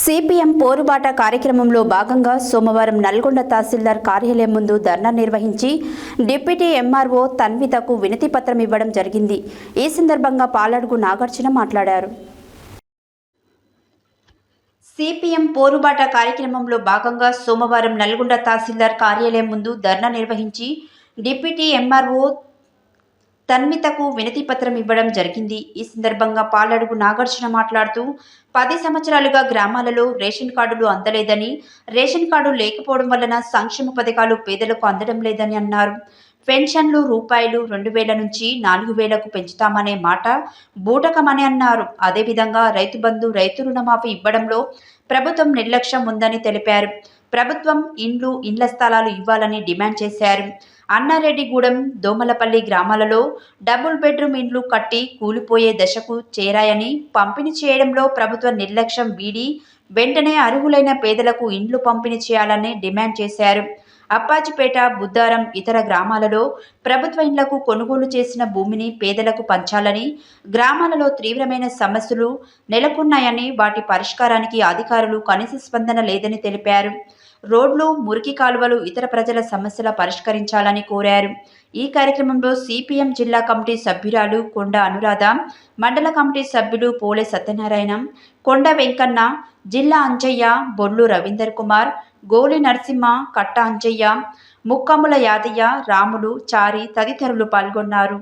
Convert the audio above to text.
CPM పోరుబాట కార్యక్రమంలో భాగంగా సోమవారం నల్గొండ తహసీల్దార్ కార్యాలయం ముందు ధర్నా నిర్వహించి డిప్యూటీ ఎంఆర్ఓ తన్వితకు వినతి పత్రం ఇవ్వడం జరిగింది. ఈ సందర్భంగా పాలడుగు నాగార్జున మాట్లాడారు. సిపిఎం పోరుబాట కార్యక్రమంలో భాగంగా సోమవారం నల్గొండ తహసీల్దార్ కార్యాలయం ముందు ధర్నా నిర్వహించి డిప్యూటీ ఎంఆర్ఓ తన్మితకు వినతి పత్రం ఇవ్వడం జరిగింది. ఈ సందర్భంగా పాలడుగు నాగార్జున మాట్లాడుతూ పది సంవత్సరాలుగా గ్రామాలలో రేషన్ కార్డులు అందలేదని రేషన్ కార్డు లేకపోవడం వలన సంక్షేమ పథకాలు పేదలకు అందడం లేదని అన్నారు. పెన్షన్లు రూపాయలు రెండు వేల నుంచి నాలుగు వేలకు పెంచుతామనే మాట బూటకమని అన్నారు. అదేవిధంగా రైతు బంధు రైతు రుణమాఫీ ఇవ్వడంలో ప్రభుత్వం నిర్లక్ష్యం ఉందని తెలిపారు. ప్రభుత్వం ఇండ్లు ఇండ్ల స్థలాలు ఇవ్వాలని డిమాండ్ చేశారు. అన్నారెడ్డిగూడెం దోమలపల్లి గ్రామాలలో డబుల్ బెడ్రూమ్ ఇండ్లు కట్టి కూలిపోయే దశకు చేరాయని పంపిణీ చేయడంలో ప్రభుత్వ నిర్లక్ష్యం వీడి వెంటనే అర్హులైన పేదలకు ఇండ్లు పంపిణీ చేయాలని డిమాండ్ చేశారు. అప్పాజిపేట బుద్దారం ఇతర గ్రామాలలో ప్రభుత్వ ఇండ్లకు కొనుగోలు చేసిన భూమిని పేదలకు పంచాలని గ్రామాలలో తీవ్రమైన సమస్యలు నెలకొన్నాయని వాటి పరిష్కారానికి అధికారులు కనీస స్పందన లేదని తెలిపారు. రోడ్లు మురికి కాలువలు ఇతర ప్రజల సమస్యల పరిష్కరించాలని కోరారు. ఈ కార్యక్రమంలో సిపిఎం జిల్లా కమిటీ సభ్యురాలు కొండ అనురాధ మండల కమిటీ సభ్యులు పోలే సత్యనారాయణ కొండ వెంకన్న జిల్లా అంజయ్య బొల్లు రవీందర్ కుమార్ గోలి నరసింహ కట్ట అంజయ్య ముక్కముల యాదయ్య రాములు చారి తదితరులు పాల్గొన్నారు.